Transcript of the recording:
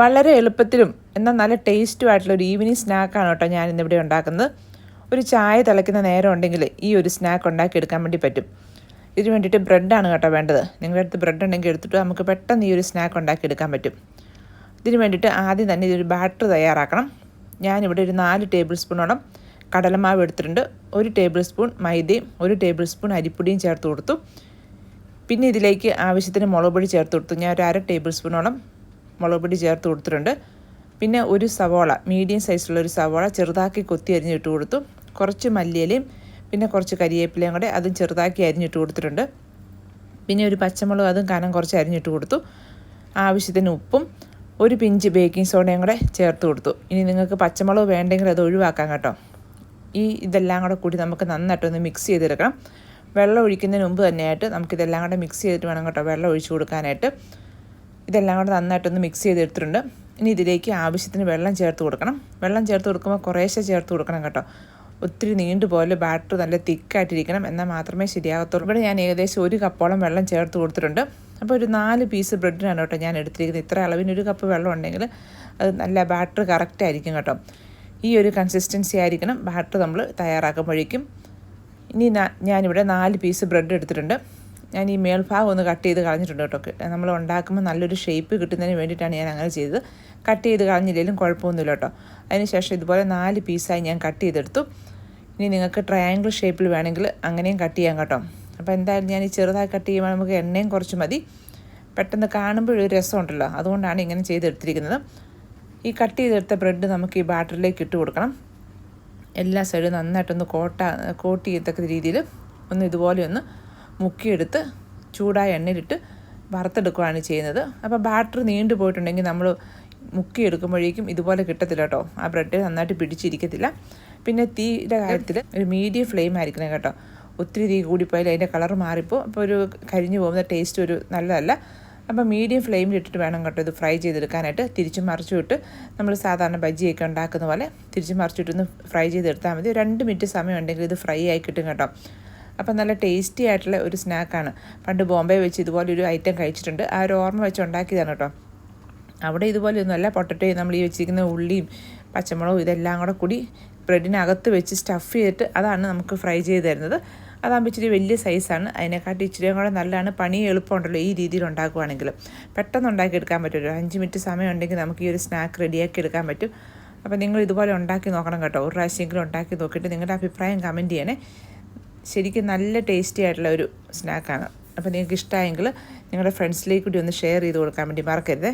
വളരെ എളുപ്പത്തിലും എന്നാൽ നല്ല ടേസ്റ്റും ആയിട്ടുള്ള ഒരു ഈവനിങ് സ്നാക്കാണ് കേട്ടോ ഞാൻ ഇന്നിവിടെ ഉണ്ടാക്കുന്നത്. ഒരു ചായ തിളയ്ക്കുന്ന നേരം ഉണ്ടെങ്കിൽ ഈ ഒരു സ്നാക്ക് ഉണ്ടാക്കി എടുക്കാൻ വേണ്ടി പറ്റും. ഇതിന് വേണ്ടിയിട്ട് ബ്രെഡാണ് കേട്ടോ വേണ്ടത്. നിങ്ങളുടെ അടുത്ത് ബ്രെഡ് ഉണ്ടെങ്കിൽ എടുത്തിട്ട് നമുക്ക് പെട്ടെന്ന് ഈ ഒരു സ്നാക്ക് ഉണ്ടാക്കി എടുക്കാൻ പറ്റും. ഇതിന് വേണ്ടിയിട്ട് ആദ്യം തന്നെ ഇതൊരു ബാറ്റർ തയ്യാറാക്കണം. ഞാനിവിടെ ഒരു നാല് ടേബിൾ സ്പൂണോളം കടലമാവ് എടുത്തിട്ടുണ്ട്. ഒരു ടേബിൾ സ്പൂൺ മൈദയും ഒരു ടേബിൾ സ്പൂൺ അരിപ്പൊടിയും ചേർത്ത് കൊടുത്തു. പിന്നെ ഇതിലേക്ക് ആവശ്യത്തിന് മുളക് പൊടി ചേർത്ത് കൊടുത്തു. ഞാൻ ഒരു അര ടേബിൾ സ്പൂണോളം മുളക് പൊടി ചേർത്ത് കൊടുത്തിട്ടുണ്ട്. പിന്നെ ഒരു സവോള മീഡിയം സൈസുള്ള ഒരു സവോള ചെറുതാക്കി കൊത്തി അരിഞ്ഞിട്ട് കൊടുത്തു. കുറച്ച് മല്ലിയിലയും പിന്നെ കുറച്ച് കരിയേപ്പിലയും കൂടെ അതും ചെറുതാക്കി അരിഞ്ഞിട്ട് കൊടുത്തിട്ടുണ്ട്. പിന്നെ ഒരു പച്ചമുളക് അതും കനം കുറച്ച് അരിഞ്ഞിട്ട് കൊടുത്തു. ആവശ്യത്തിന് ഉപ്പും ഒരു പിഞ്ച് ബേക്കിംഗ് സോഡയും കൂടെ ചേർത്ത് കൊടുത്തു. ഇനി നിങ്ങൾക്ക് പച്ചമുളക് വേണ്ടെങ്കിൽ അത് ഒഴിവാക്കാം കേട്ടോ. ഈ ഇതെല്ലാം കൂടെ കൂടി നമുക്ക് നന്നായിട്ടൊന്ന് മിക്സ് ചെയ്തെടുക്കണം. വെള്ളം ഒഴിക്കുന്നതിന് മുമ്പ് തന്നെയായിട്ട് നമുക്കിതെല്ലാം കൂടെ മിക്സ് ചെയ്തിട്ട് വേണം കേട്ടോ വെള്ളം ഒഴിച്ചു കൊടുക്കാനായിട്ട്. ഇതെല്ലാം കൂടെ നന്നായിട്ടൊന്ന് മിക്സ് ചെയ്തെടുത്തിട്ടുണ്ട്. ഇനി ഇതിലേക്ക് ആവശ്യത്തിന് വെള്ളം ചേർത്ത് കൊടുക്കണം. വെള്ളം ചേർത്ത് കൊടുക്കുമ്പോൾ കുറേശ്ശെ ചേർത്ത് കൊടുക്കണം കേട്ടോ. ഒത്തിരി നീണ്ടുപോലെ ബാറ്റർ നല്ല തിക്കായിട്ടിരിക്കണം എന്നാൽ മാത്രമേ ശരിയാകത്തുള്ളൂ. ഇവിടെ ഞാൻ ഏകദേശം ഒരു കപ്പോളം വെള്ളം ചേർത്ത് കൊടുത്തിട്ടുണ്ട്. അപ്പോൾ ഒരു നാല് പീസ് ബ്രെഡിനാണ് കേട്ടോ ഞാൻ എടുത്തിരിക്കുന്നത്. ഇത്ര അളവിന് ഒരു കപ്പ് വെള്ളം ഉണ്ടെങ്കിൽ അത് നല്ല ബാറ്റർ കറക്റ്റ് ആയിരിക്കും കേട്ടോ. ഈ ഒരു കൺസിസ്റ്റൻസി ആയിരിക്കണം. ബാറ്റർ നമ്മൾ തയ്യാറാക്കുമ്പോഴേക്കും. ഇനി ഞാനിവിടെ നാല് പീസ് ബ്രെഡ് എടുത്തിട്ടുണ്ട്. ഞാൻ ഈ മേൽഭാഗം ഒന്ന് കട്ട് ചെയ്ത് കളഞ്ഞിട്ടുണ്ട് കേട്ടോ. നമ്മൾ ഉണ്ടാക്കുമ്പോൾ നല്ലൊരു ഷേപ്പ് കിട്ടുന്നതിന് വേണ്ടിയിട്ടാണ് ഞാൻ അങ്ങനെ ചെയ്തത്. കട്ട് ചെയ്ത് കളഞ്ഞില്ലെങ്കിലും കുഴപ്പമൊന്നുമില്ല കേട്ടോ. അതിനുശേഷം ഇതുപോലെ നാല് പീസായി ഞാൻ കട്ട് ചെയ്തെടുത്തു. ഇനി നിങ്ങൾക്ക് ട്രയാങ്കിൾ ഷേപ്പിൽ വേണമെങ്കിൽ അങ്ങനെയും കട്ട് ചെയ്യാം കേട്ടോ. അപ്പോൾ എന്തായാലും ഞാൻ ഈ ചെറുതായി കട്ട് ചെയ്യുമ്പോൾ നമുക്ക് എണ്ണയും കുറച്ച് മതി. പെട്ടെന്ന് കാണുമ്പോൾ ഒരു രസമുണ്ടല്ലോ അതുകൊണ്ടാണ് ഇങ്ങനെ ചെയ്തെടുത്തിരിക്കുന്നത്. ഈ കട്ട് ചെയ്തെടുത്ത ബ്രെഡ് നമുക്ക് ഈ ബാറ്ററിലേക്ക് ഇട്ട് കൊടുക്കണം. എല്ലാ സൈഡും നന്നായിട്ടൊന്ന് കോട്ട കോട്ട് ചെയ്യത്തക്ക രീതിയിൽ ഒന്ന് ഇതുപോലെ ഒന്ന് മുക്കിയെടുത്ത് ചൂടായ എണ്ണയിലിട്ട് വറുത്തെടുക്കുകയാണ് ചെയ്യുന്നത്. അപ്പോൾ ബാറ്റർ നീണ്ടു പോയിട്ടുണ്ടെങ്കിൽ നമ്മൾ മുക്കിയെടുക്കുമ്പോഴേക്കും ഇതുപോലെ കിട്ടത്തില്ല കേട്ടോ. ആ ബ്രെഡ് നന്നായിട്ട് പിടിച്ചിരിക്കത്തില്ല. പിന്നെ തീയുടെ കാര്യത്തിൽ ഒരു മീഡിയം ഫ്ലെയിം ആയിരിക്കണം കേട്ടോ. ഒത്തിരി തീ കൂടിപ്പോയാൽ അതിന്റെ കളർ മാറിപ്പോൾ അപ്പോൾ ഒരു കരിഞ്ഞു പോകുന്ന ടേസ്റ്റ് ഒരു നല്ലതല്ല. അപ്പോൾ മീഡിയം ഫ്ലെയിമിൽ ഇട്ടിട്ട് വേണം കേട്ടോ ഇത് ഫ്രൈ ചെയ്തെടുക്കാനായിട്ട്. തിരിച്ചും മറിച്ചു വിട്ട് നമ്മൾ സാധാരണ ബജ്ജിയൊക്കെ ഉണ്ടാക്കുന്ന പോലെ തിരിച്ചും മറിച്ചിട്ടൊന്ന് ഫ്രൈ ചെയ്തെടുത്താൽ മതി. രണ്ട് മിനിറ്റ് സമയം ഉണ്ടെങ്കിൽ ഇത് ഫ്രൈ ആയി കിട്ടും കേട്ടോ. അപ്പം നല്ല ടേസ്റ്റി ആയിട്ടുള്ള ഒരു സ്നാക്കാണ്. പണ്ട് ബോംബെ വെച്ച് ഇതുപോലെ ഒരു ഐറ്റം കഴിച്ചിട്ടുണ്ട്. ആ ഒരു ഓർമ്മ വെച്ച് ഉണ്ടാക്കിയതാണ് കേട്ടോ അവിടെ ഇതുപോലെയൊന്നുമല്ല പൊട്ടറ്റോയും നമ്മൾ ഈ വെച്ചിരിക്കുന്ന ഉള്ളിയും പച്ചമുളകും ഇതെല്ലാം കൂടെ കൂടി ബ്രെഡിനകത്ത് വെച്ച് സ്റ്റഫ് ചെയ്തിട്ട് അതാണ് നമുക്ക് ഫ്രൈ ചെയ്ത് തരുന്നത്. അതാകുമ്പോൾ ഇച്ചിരി വലിയ സൈസാണ് അതിനെക്കാട്ടി ഇച്ചിരിയും കൂടെ നല്ലതാണ്. പണി എളുപ്പമുണ്ടല്ലോ ഈ രീതിയിൽ ഉണ്ടാക്കുവാണെങ്കിൽ. പെട്ടെന്ന് ഉണ്ടാക്കിയെടുക്കാൻ പറ്റും. ഒരു അഞ്ച് മിനിറ്റ് സമയം ഉണ്ടെങ്കിൽ നമുക്ക് ഈ ഒരു സ്നാക്ക് റെഡിയാക്കി എടുക്കാൻ പറ്റും. അപ്പോൾ നിങ്ങൾ ഇതുപോലെ ഉണ്ടാക്കി നോക്കണം കേട്ടോ. ഒരു പ്രാവശ്യമെങ്കിലും ഉണ്ടാക്കി നോക്കിയിട്ട് നിങ്ങളുടെ അഭിപ്രായം കമന്റ് ചെയ്യണേ. ശരിക്കും നല്ല ടേസ്റ്റി ആയിട്ടുള്ള ഒരു സ്നാക്കാണ് അപ്പോൾ നിങ്ങൾക്ക് ഇഷ്ടമായെങ്കിൽ നിങ്ങളുടെ ഫ്രണ്ട്സിലേക്ക് കൂടി ഒന്ന് ഷെയർ ചെയ്ത് കൊടുക്കാൻ വേണ്ടി മറക്കരുതേ.